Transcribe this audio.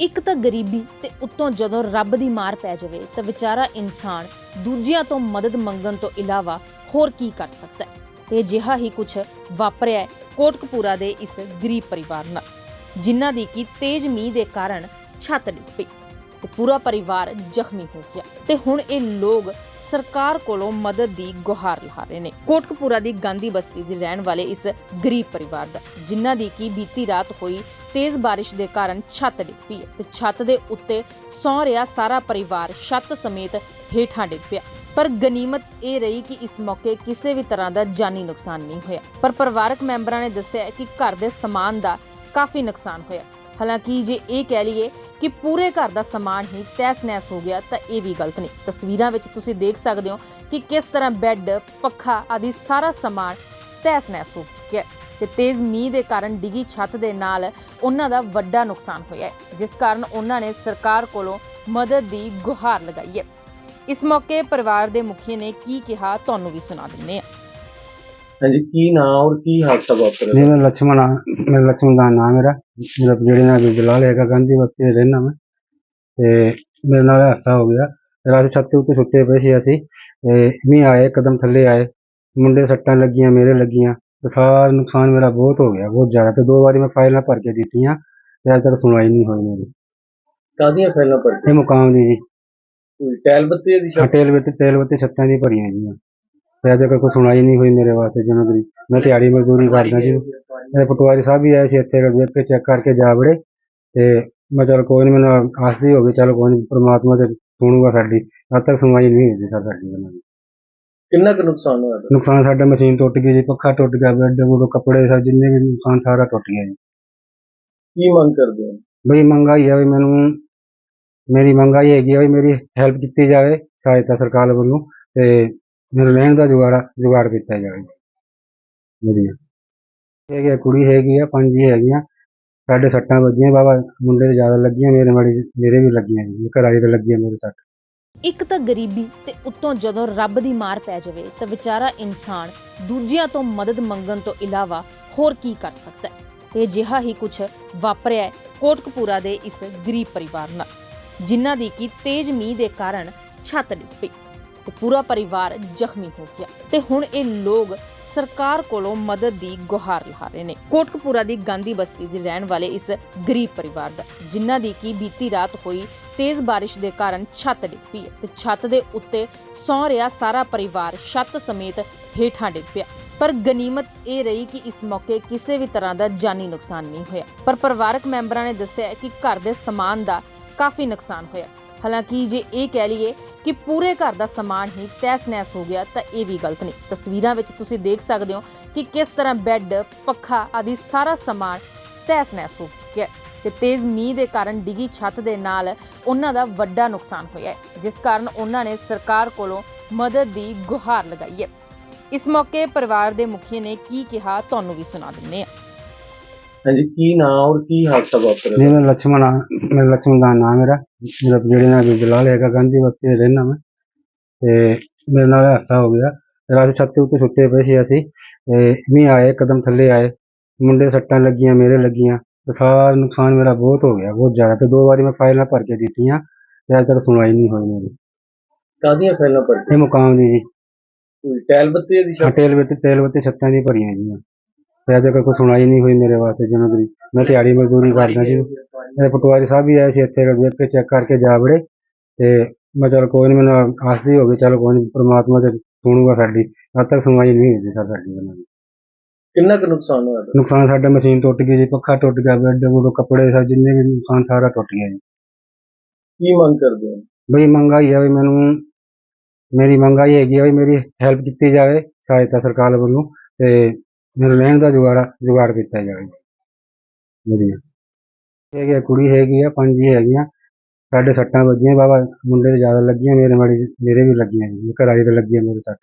ਇੱਕ ਤਾਂ ਗਰੀਬੀ ਤੇ ਉੱਤੋਂ ਜਦੋਂ ਰੱਬ ਦੀ ਮਾਰ ਪੈ ਜਾਵੇ ਤਾਂ ਵਿਚਾਰਾ ਇਨਸਾਨ ਦੂਜਿਆਂ ਤੋਂ ਮਦਦ ਮੰਗਣ ਤੋਂ ਇਲਾਵਾ ਹੋਰ ਕੀ ਕਰ ਸਕਦਾ ਹੈ? ਤੇ ਅਜਿਹਾ ਹੀ ਕੁਝ ਵਾਪਰਿਆ ਹੈ ਕੋਟਕਪੂਰਾ ਦੇ ਇਸ ਗਰੀਬ ਪਰਿਵਾਰ ਨਾਲ, ਜਿਨ੍ਹਾਂ ਦੀ ਕਿ ਤੇਜ਼ ਮੀਂਹ ਦੇ ਕਾਰਨ ਛੱਤ ਡਿੱਗ ਪਈ। ਤੇ ਪੂਰਾ ਪਰਿਵਾਰ ਜ਼ਖਮੀ ਹੋ ਗਿਆ ਤੇ ਹੁਣ ਇਹ ਲੋਕ ਸਰਕਾਰ ਕੋਲੋਂ ਮਦਦ ਦੀ ਗੁਹਾਰ ਲਾ ਰਹੇ ਨੇ। ਕੋਟਕਪੂਰਾ ਦੀ ਗਾਂਧੀ ਬਸਤੀ ਦੇ ਰਹਿਣ ਵਾਲੇ ਇਸ ਗਰੀਬ ਪਰਿਵਾਰ ਦਾ, ਜਿਨ੍ਹਾਂ ਦੀ ਕੀ ਬੀਤੀ ਰਾਤ ਹੋਈ ਤੇਜ਼ ਬਾਰਿਸ਼ ਦੇ ਕਾਰਨ ਛੱਤ ਡਿੱਗ ਪਈ ਤੇ ਛੱਤ ਦੇ ਉੱਤੇ ਸੌ ਰਿਹਾ ਸਾਰਾ ਪਰਿਵਾਰ ਛੱਤ ਸਮੇਤ ਹੇਠਾਂ ਡਿੱਗ ਪਿਆ। ਪਰ ਗਨੀਮਤ ਇਹ ਰਹੀ ਕਿ ਇਸ ਮੌਕੇ ਕਿਸੇ ਵੀ ਤਰ੍ਹਾਂ ਦਾ ਜਾਨੀ ਨੁਕਸਾਨ ਨਹੀਂ ਹੋਇਆ। ਪਰ ਪਰਿਵਾਰਕ ਮੈਂਬਰਾਂ ਨੇ ਦੱਸਿਆ ਕਿ ਘਰ ਦੇ ਸਮਾਨ ਦਾ ਕਾਫੀ ਨੁਕਸਾਨ ਹੋਇਆ। ਹਾਲਾਂਕਿ ਜੇ ਇਹ ਕਹਿ ਲਈਏ ਕਿ ਪੂਰੇ ਘਰ ਦਾ ਸਮਾਨ ਹੀ ਤਹਿਸ-ਨਹਿਸ ਹੋ ਗਿਆ, ਤਾਂ ਇਹ ਵੀ ਗਲਤ ਨਹੀਂ। ਤਸਵੀਰਾਂ ਵਿੱਚ ਤੁਸੀਂ ਦੇਖ ਸਕਦੇ ਹੋ ਕਿ ਕਿਸ ਤਰ੍ਹਾਂ ਬੈੱਡ, ਪੱਖਾ ਆਦਿ ਸਾਰਾ ਸਮਾਨ ਤੈਸ ਨਹਿਸ ਹੋ ਚੁੱਕਿਆ ਹੈ ਤੇ ਤੇਜ਼ ਮੀਂਹ ਦੇ ਕਾਰਨ ਡਿੱਗੀ ਛੱਤ ਦੇ ਨਾਲ ਉਹਨਾਂ ਦਾ ਵੱਡਾ ਨੁਕਸਾਨ ਹੋਇਆ ਹੈ, ਜਿਸ ਕਾਰਨ ਉਹਨਾਂ ਨੇ ਸਰਕਾਰ ਕੋਲੋਂ ਮਦਦ ਦੀ ਗੁਹਾਰ ਲਗਾਈ ਹੈ। ਇਸ ਮੌਕੇ ਪਰਿਵਾਰ ਦੇ ਮੁਖੀ ਨੇ ਕੀ ਕਿਹਾ, ਤੁਹਾਨੂੰ ਵੀ ਸੁਣਾ ਦਿੰਦੇ ਹਾਂ। ਹਾਂਜੀ ਕੀ ਨਾਂ ਔਰ ਕੀ ਹਾਦਸਾ ਵਾਪਰਿਆ? ਮੇਰਾ ਲక్ష్మణ ਆ ਮੇਰਾ ਲక్ష్మణ ਦਾ ਨਾਮ ਮੇਰਾ। ਮੇਰਾ ਜਿਹੜੇ ਨਾਲ ਜਲਾਲ ਹੈਗਾ ਗਾਂਧੀ ਵਸਤੀ ਰਹਿਣਾ ਮੈਂ। ਤੇ ਮੇਰੇ ਨਾਲ ਹਾਦਸਾ ਹੋ ਗਿਆ। ਰਾਤ ਛੱਤ ਦੇ ਉੱਤੇ ਸੁੱਤੇ ਪਏ ਸੀ ਅਸੀਂ। ਤੇ ਮੀਂਹ ਆਏ ਕਦਮ ਥੱਲੇ ਆਏ। ਮੁੰਡੇ ਸੱਟਾਂ ਲੱਗੀਆਂ ਮੇਰੇ ਲੱਗੀਆਂ। ਤੇ ਸਾਰਾ ਨੁਕਸਾਨ ਮੇਰਾ ਬਹੁਤ ਹੋ ਗਿਆ ਬਹੁਤ ਜ਼ਿਆਦਾ। ਤੇ ਦੋ ਵਾਰੀ ਮੈਂ ਫਾਈਲਾਂ ਭਰ ਕੇ ਦਿੱਤੀਆਂ। ਤੇ ਅੱਜ ਤੱਕ ਸੁਣਵਾਈ ਨਹੀਂ ਹੋਈ ਮੇਰੀ। ਕਾਦੀਆਂ ਫੈਲਾਂ ਪਰ ਇਹ ਮੁਕਾਮ ਦੀ ਜੀ। ਟੈਲ ਬੱਤੀ ਦੀ ਛੱਤ- ਹਟੇਲ ਵਿੱਚ ਤੇਲ ਵਿੱਚ ਛੱਤਾਂ ਦੀ ਭਰੀਆਂ ਜੀ। ਤੇ ਅਜੇ ਕੋਈ ਸੁਣਵਾਈ ਨਹੀਂ ਹੋਈ ਮੇਰੇ ਵਾਸਤੇ ਜਿਵੇਂ ਕਿ ਮੈਂ ਦਿਹਾੜੀ ਮਜ਼ਦੂਰੀ ਕਰਦਾ ਜੀ ਇਹ ਪਟਵਾਰੀ ਸਾਹਿਬ ਵੀ ਆਏ ਸੀ ਇੱਥੇ ਵੇਖ ਕੇ ਚੈੱਕ ਕਰਕੇ ਜਾ ਵੜੇ। ਤੇ ਮੈਂ ਚਲ ਕੋਈ ਨਹੀਂ ਮੈਨੂੰ ਆਸ ਦੀ ਹੋ ਗਈ ਚਲ ਕੋਈ ਨਹੀਂ ਪ੍ਰਮਾਤਮਾ ਤੇ ਸੁਣੂਗਾ ਸਾਡੀ। ਅੱਜ ਤੱਕ ਸੁਣਵਾਈ ਨਹੀਂ ਹੋਈ ਸਾਡੀ ਉਹਨਾਂ ਦੀ। ਕਿੰਨਾ ਕੁ ਨੁਕਸਾਨ ਹੋਇਆ? ਨੁਕਸਾਨ ਸਾਡਾ ਮਸ਼ੀਨ ਟੁੱਟ ਗਈ ਜੀ ਪੱਖਾ ਟੁੱਟ ਗਿਆ ਬੈੱਡ ਬੁੱਡ ਕੱਪੜੇ ਸਭ ਜਿੰਨੇ ਵੀ ਨੁਕਸਾਨ ਸਾਰਾ ਟੁੱਟ ਗਿਆ ਜੀ। ਕੀ ਮੰਗ ਕਰਦੇ ਹੋ? ਬਈ ਮੰਗਾਈ ਆ ਵੀ ਮੈਨੂੰ ਮੇਰੀ ਮੰਗਾਈ ਹੈਗੀ ਆ ਵੀ ਮੇਰੀ ਹੈਲਪ ਕੀਤੀ ਜਾਵੇ ਸਹਾਇਤਾ ਸਰਕਾਰ ਵੱਲੋਂ। ਤੇ ਮੇਰੇ ਰਹਿਣ ਦਾ ਜੁਗਾੜ ਜੁਗਾੜ ਕੀਤਾ ਜਾਵੇ। ਮੇਰੀ ਹੈਗੀ ਆ, ਕੁੜੀ ਹੈਗੀ ਆ ਪੰਜ ਹੀ ਹੈਗੀਆਂ। ਸਾਡੇ ਸੱਟਾਂ ਵੱਜੀਆਂ ਬਾਬਾ ਮੁੰਡੇ ਦੇ ਜ਼ਿਆਦਾ ਲੱਗੀਆਂ ਮੇਰੇ ਮਾੜੀ ਮੇਰੇ ਵੀ ਲੱਗੀਆਂ ਜੀ ਘਰ ਤੇ ਲੱਗੀ ਮੇਰੇ ਸੱਟ। ਇੱਕ ਤਾਂ ਗਰੀਬੀ ਤੇ ਉੱਤੋਂ ਜਦੋਂ ਰੱਬ ਦੀ ਮਾਰ ਪੈ ਜਾਵੇ ਤਾਂ ਵਿਚਾਰਾ ਇਨਸਾਨ ਦੂਜਿਆਂ ਤੋਂ ਮਦਦ ਮੰਗਣ ਤੋਂ ਇਲਾਵਾ ਹੋਰ ਕੀ ਕਰ ਸਕਦਾ ਹੈ? ਤੇ ਅਜਿਹਾ ਹੀ ਕੁਝ ਵਾਪਰਿਆ ਹੈ ਕੋਟਕਪੂਰਾ ਦੇ ਇਸ ਗਰੀਬ ਪਰਿਵਾਰ ਨਾਲ ਜਿਨ੍ਹਾਂ ਦੀ ਕਿ ਤੇਜ਼ ਮੀਂਹ ਦੇ ਕਾਰਨ ਛੱਤ ਡਿੱਗ ਪਈ। ਤੇ ਪੂਰਾ ਪਰਿਵਾਰ ਜ਼ਖਮੀ ਹੋ ਗਿਆ ਤੇ ਹੁਣ ਇਹ ਲੋਕ ਸਰਕਾਰ ਕੋਲੋਂ ਮਦਦ ਦੀ ਗੁਹਾਰ ਲਾ ਰਹੇ ਨੇ। ਕੋਟਕਪੂਰਾ ਦੀ ਗਾਂਧੀ ਬਸਤੀ ਦੇ ਰਹਿਣ ਵਾਲੇ ਇਸ ਗਰੀਬ ਪਰਿਵਾਰ ਦਾ, ਜਿਨ੍ਹਾਂ ਦੀ ਕੀ ਬੀਤੀ ਰਾਤ ਹੋਈ ਤੇਜ਼ ਬਾਰਿਸ਼ ਦੇ ਕਾਰਨ ਛੱਤ ਡਿੱਗ ਪਈ ਤੇ ਛੱਤ ਦੇ ਉੱਤੇ ਸੌ ਰਿਹਾ ਸਾਰਾ ਪਰਿਵਾਰ ਛੱਤ ਸਮੇਤ ਹੇਠਾਂ ਡਿੱਗ ਪਿਆ। ਪਰ ਗਨੀਮਤ ਇਹ ਰਹੀ ਕਿ ਇਸ ਮੌਕੇ ਕਿਸੇ ਵੀ ਤਰ੍ਹਾਂ ਦਾ ਜਾਨੀ ਨੁਕਸਾਨ ਨਹੀਂ ਹੋਇਆ। ਪਰ ਪਰਿਵਾਰਕ ਮੈਂਬਰਾਂ ਨੇ ਦੱਸਿਆ ਹੈ ਕਿ ਘਰ ਦੇ ਸਮਾਨ ਦਾ ਕਾਫੀ ਨੁਕਸਾਨ ਹੋਇਆ। ਹਾਲਾਂਕਿ ਜੇ ਇਹ ਕਹਿ ਲਈਏ ਕਿ ਪੂਰੇ ਘਰ ਦਾ ਸਮਾਨ ਹੀ ਤਹਿਸ-ਨਹਿਸ ਹੋ ਗਿਆ, ਤਾਂ ਇਹ ਵੀ ਗਲਤ ਨਹੀਂ। ਤਸਵੀਰਾਂ ਵਿੱਚ ਤੁਸੀਂ ਦੇਖ ਸਕਦੇ ਹੋ ਕਿ ਕਿਸ ਤਰ੍ਹਾਂ ਬੈੱਡ, ਪੱਖਾ ਆਦਿ ਸਾਰਾ ਸਮਾਨ ਤਹਿਸ-ਨਹਿਸ ਹੋ ਚੁੱਕਿਆ ਹੈ ਤੇ ਤੇਜ਼ ਮੀਂਹ ਦੇ ਕਾਰਨ ਡਿੱਗੀ ਛੱਤ ਦੇ ਨਾਲ ਉਹਨਾਂ ਦਾ ਵੱਡਾ ਨੁਕਸਾਨ ਹੋਇਆ ਹੈ, ਜਿਸ ਕਾਰਨ ਉਹਨਾਂ ਨੇ ਸਰਕਾਰ ਕੋਲੋਂ ਮਦਦ ਦੀ ਗੁਹਾਰ ਲਗਾਈ ਹੈ। ਇਸ ਮੌਕੇ ਪਰਿਵਾਰ ਦੇ ਮੁਖੀ ਨੇ ਕੀ ਕਿਹਾ, ਤੁਹਾਨੂੰ ਵੀ ਸੁਣਾ ਦਿੰਦੇ ਹਾਂ। सट्टा लगिया मेरे लगिया तो सारा नुकसान मेरा बहुत हो गया बहुत ज़्यादा। तो दो बार मैं फ़ाइल भर के दी अज तक सुनवाई नहीं हुई मेरी। मुकाम जी। टेल बत्ती छत्तर ਤੇ ਅਜੇ ਕੋਈ ਸੁਣਵਾਈ ਨਹੀਂ ਹੋਈ ਮੇਰੇ ਵਾਸਤੇ ਜਿਵੇਂ ਕਿ ਮੈਂ ਦਿਹਾੜੀ ਮਜ਼ਦੂਰੀ ਕਰਦਾ ਜੀ। ਇਹ ਪਟਵਾਰੀ ਸਾਹਿਬ ਵੀ ਆਏ ਸੀ ਇੱਥੇ ਵੇਖ ਕੇ ਚੈੱਕ ਕਰਕੇ ਜਾ ਵੜੇ। ਤੇ ਮੈਂ ਚਲ ਕੋਈ ਨਹੀਂ ਮੈਨੂੰ ਆਸ ਦੀ ਹੋ ਗਈ ਚਲ ਕੋਈ ਨਹੀਂ ਪ੍ਰਮਾਤਮਾ ਤੇ ਸੁਣੂਗਾ ਸਾਡੀ। ਅੱਜ ਤੱਕ ਸੁਣਵਾਈ ਨਹੀਂ ਹੋਈ ਸਰ ਸਾਡੀ ਉਹਨਾਂ ਦੀ। ਕਿੰਨਾ ਕੁ ਨੁਕਸਾਨ ਹੋਇਆ ਤੁਹਾਡਾ? ਨੁਕਸਾਨ ਸਾਡਾ ਮਸ਼ੀਨ ਟੁੱਟ ਗਈ ਜੀ ਪੱਖਾ ਟੁੱਟ ਗਿਆ ਬੈੱਡ ਬੁੱਡ ਕੱਪੜੇ ਸਭ ਜਿੰਨੇ ਵੀ ਨੁਕਸਾਨ ਸਾਰਾ ਟੁੱਟ ਗਿਆ ਜੀ। ਕੀ ਮੰਗ ਕਰਦੇ ਹੋ? ਬਈ ਮੰਗਾਈ ਆ ਵੀ ਮੈਨੂੰ ਮੇਰੀ ਮੰਗਾਈ ਹੈਗੀ ਆ ਵੀ ਮੇਰੀ ਹੈਲਪ ਕੀਤੀ ਜਾਵੇ ਸਹਾਇਤਾ ਸਰਕਾਰ ਵੱਲੋਂ। ਤੇ ਮੇਰੇ ਰਹਿਣ ਦਾ ਜੁਗਾੜਾ ਜੁਗਾੜ ਕੀਤਾ ਜਾਵੇ। ਮੇਰੀ ਹੈਗੀ ਆ, ਕੁੜੀ ਹੈਗੀ ਆ ਪੰਜ ਹੀ ਹੈਗੀਆਂ ਸਾਡੇ ਸੱਟਾਂ ਵੱਜੀਆਂ ਬਾਬਾ ਮੁੰਡੇ ਦੇ ਜ਼ਿਆਦਾ ਲੱਗੀਆਂ ਮੇਰੇ ਮਾੜੀ ਮੇਰੇ ਵੀ ਲੱਗੀਆਂ ਜੀ ਘਰ ਵਾਲੀ ਤੇ ਲੱਗੀ ਮੇਰੇ ਸੱਟ।